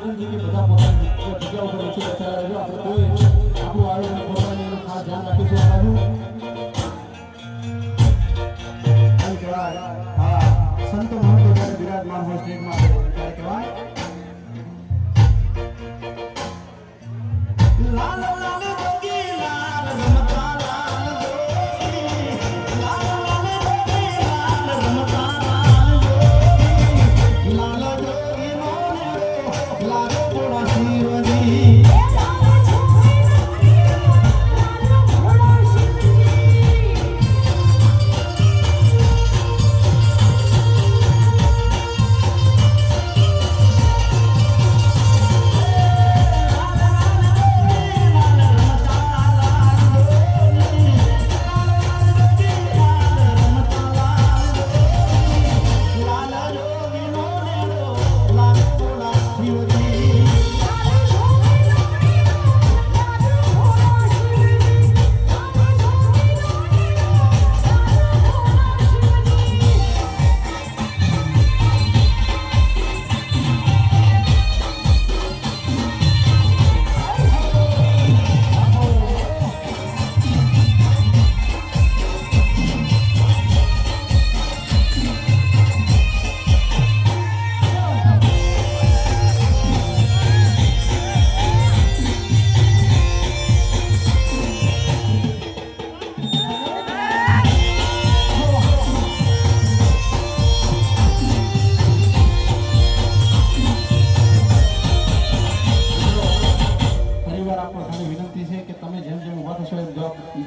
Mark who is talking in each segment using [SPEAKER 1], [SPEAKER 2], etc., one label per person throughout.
[SPEAKER 1] વિનંતી બધા પોતાની જગ્યા ઉપર ઓછી બેઠા રહેજો આપણે કોઈ આપણું આરોગ્ય કરવાની એનું ખાસ ધ્યાન રાખીશું કહેવાય, હા, સંતો મહંતો જ્યારે બિરાજમાન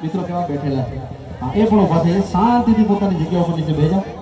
[SPEAKER 1] મિત્રો કેવા બેઠેલા છે? એ પણ ઊભા થઈ શાંતિથી પોતાની જગ્યા ઉપર નીચે બેસી